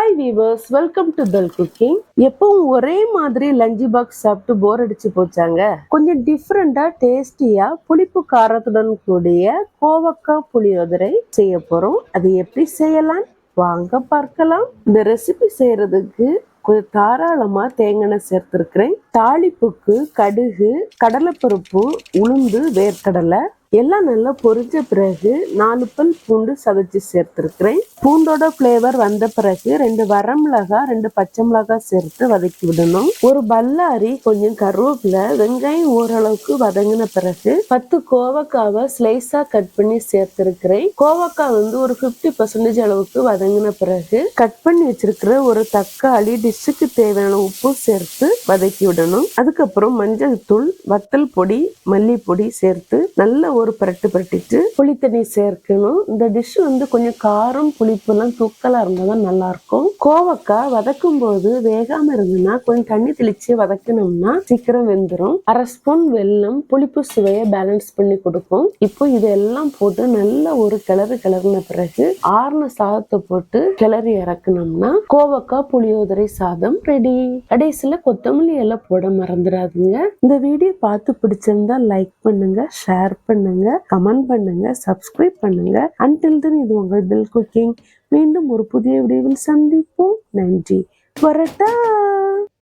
Hi viewers welcome to Bell cooking எப்பவும் ஒரே மாதிரி லஞ்ச் பாக்ஸ் சாப்பிட்டு போர் அடிச்சு போச்சாங்க. கொஞ்சம் டிஃப்ரெண்டா டேஸ்டியா புளிப்பு காரத்துடன் கூடிய கோவக்காய் புளியோதரை செய்ய போறோம். அது எப்படி செய்யலாம்? வாங்க பார்க்கலாம். இந்த ரெசிபி செய்யறதுக்கு கொஞ்சம் தாராளமா தேங்காய் எண்ணெய் சேர்த்திருக்கிறேன். தாளிப்புக்கு கடுகு கடலைப்பருப்பு உளுந்து வேர்க்கடலை எல்லாம் நல்லா பொரிஞ்ச பிறகு நாலு பல் பூண்டு சதைச்சு சேர்த்துருக்கிறேன். பூண்டோட ஃப்ளேவர் வந்த பிறகு ரெண்டு வரமிளகாய் ரெண்டு பச்சை மிளகாய் சேர்த்து வதக்கி விடணும். ஒரு பல்லாரி கொஞ்சம் கருவேப்பிலை வெங்காயம் ஓரளவுக்கு வதங்கின பிறகு பத்து கோவக்காவை ஸ்லைஸா கட் பண்ணி சேர்த்திருக்கிறேன். கோவக்காய் வந்து ஒரு 50% பர்சன்டேஜ் அளவுக்கு வதங்கின பிறகு கட் பண்ணி வச்சிருக்கிற ஒரு தக்காளி டிஷ்ஷுக்கு தேவையான உப்பு சேர்த்து வதக்கி விடணும். அதுக்கப்புறம் மஞ்சள் தூள் வத்தல் பொடி மல்லிப்பொடி சேர்த்து நல்ல ஒரு புரட்டு புரட்டிட்டு புளி தண்ணி சேர்க்கணும். இந்த டிஷ் வந்து கொஞ்சம் காரம் புளிப்பு எல்லாம் தூக்கலா தான் நல்லா இருக்கும் கோவக்காய் வதக்கும் போது வேகாம இருந்ததுன்னா கொஞ்சம் தண்ணி தெளிச்சு வதக்கணும்னா சீக்கிரம் வெந்துடும் அரை ஸ்பூன் வெல்லம் புளிப்பு சுவையை பேலன்ஸ் பண்ணி கொடுக்கும். இப்போ இதெல்லாம் போட்டு நல்ல ஒரு கிளறு கிளறின பிறகு ஆறுன சாதத்தை போட்டு கிளறி இறக்கணும்னா கோவக்காய் புளியோதரை சாதம் ரெடி கடைசியில கொத்தமல்லி எல்லாம் போட மறந்துடாதீங்க. இந்த வீடியோ பார்த்து பிடிச்சிருந்தா லைக் பண்ணுங்க ஷேர் பண்ணுங்க. கமெண்ட் பண்ணுங்க சப்ஸ்கிரைப் பண்ணுங்க. அன்டில் தென் இது உங்கள் பில் குக்கிங் மீண்டும் ஒரு புதிய விடைவில் சந்திப்போம். நன்றி. வரட்டா!